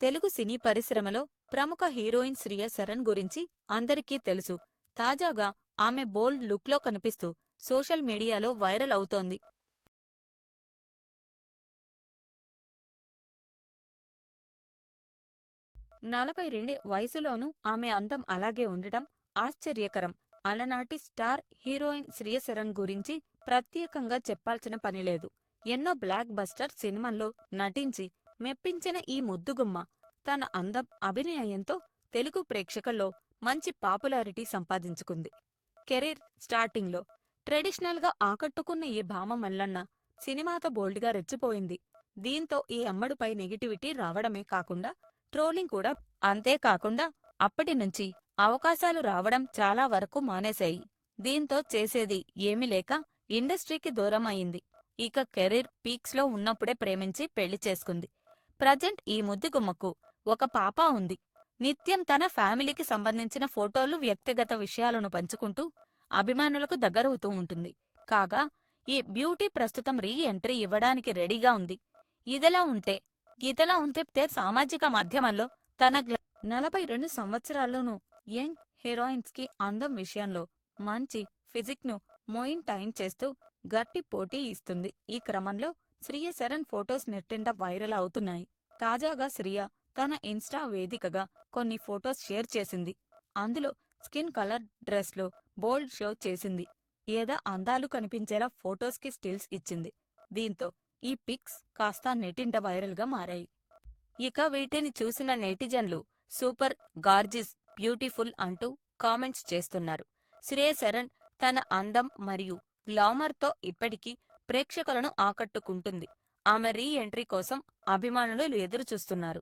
తెలుగు సినీ పరిశ్రమలో ప్రముఖ హీరోయిన్ శ్రియ శరణ్ గురించి అందరికీ తెలుసు. తాజాగా ఆమె బోల్డ్ లుక్లో కనిపిస్తూ సోషల్ మీడియాలో వైరల్ అవుతోంది. నలభై రెండు వయసులోనూ ఆమె అందం అలాగే ఉండటం ఆశ్చర్యకరం. అలనాటి స్టార్ హీరోయిన్ శ్రియ శరణ్ గురించి ప్రత్యేకంగా చెప్పాల్సిన పనిలేదు ఎన్నో బ్లాక్ బస్టర్ సినిమాల్లో నటించి మెప్పించిన ఈ ముద్దుగుమ్మ తన అందం అభినయంతో తెలుగు ప్రేక్షకుల్లో మంచి పాపులారిటీ సంపాదించుకుంది. కెరీర్ స్టార్టింగ్లో ట్రెడిషనల్గా ఆకట్టుకున్న ఈ భామ మల్లన్న సినిమాతో బోల్డ్గా రెచ్చిపోయింది. దీంతో ఈ అమ్మడిపై నెగిటివిటీ రావడమే కాకుండా ట్రోలింగ్ కూడా అంతేకాకుండా అప్పటి నుంచి అవకాశాలు రావడం చాలా వరకు మానేశాయి. దీంతో చేసేది ఏమీ లేక ఇండస్ట్రీకి దూరం అయింది ఇక కెరీర్ పీక్స్లో ఉన్నప్పుడే ప్రేమించి పెళ్ళి చేసుకుంది. ప్రజెంట్ ఈ ముద్దుగుమ్మకు ఒక పాప ఉంది. నిత్యం తన ఫ్యామిలీకి సంబంధించిన ఫోటోలు వ్యక్తిగత విషయాలను పంచుకుంటూ అభిమానులకు దగ్గరవుతూ ఉంటుంది. కాగా ఈ బ్యూటీ ప్రస్తుతం రీ ఎంట్రీ ఇవ్వడానికి రెడీగా ఉంది. ఇదిలా ఉంటే ఇదిలా ఉంటే సామాజిక మాధ్యమంలో తన నలభై రెండు సంవత్సరాల్లోనూ యంగ్ హీరోయిన్స్కి అందం విషయంలో మంచి ఫిజిక్ను టైం చేస్తూ గట్టి పోటీ ఇస్తుంది. ఈ క్రమంలో శ్రియ శరణ్ ఫొటోస్ నెట్టింట వైరల్ అవుతున్నాయి. తాజాగా శ్రియ తన ఇన్స్టా వేదికగా కొన్ని ఫొటోస్ షేర్ చేసింది. అందులో స్కిన్ కలర్ డ్రెస్లో బోల్డ్ షో చేసింది. ఏదో అందాలు కనిపించేలా ఫొటోస్కి స్టిల్స్ ఇచ్చింది. దీంతో ఈ పిక్స్ కాస్త నెటింట వైరల్గా మారాయి. ఇక వీటిని చూసిన నెటిజన్లు సూపర్ గార్జిస్ బ్యూటిఫుల్ అంటూ కామెంట్స్ చేస్తున్నారు. శ్రేయ శరణ్ తన అందం మరియు గ్లామర్తో ఇప్పటికీ ప్రేక్షకులను ఆకట్టుకుంటుంది. ఆమె రీ ఎంట్రీ కోసం అభిమానులు ఎదురు చూస్తున్నారు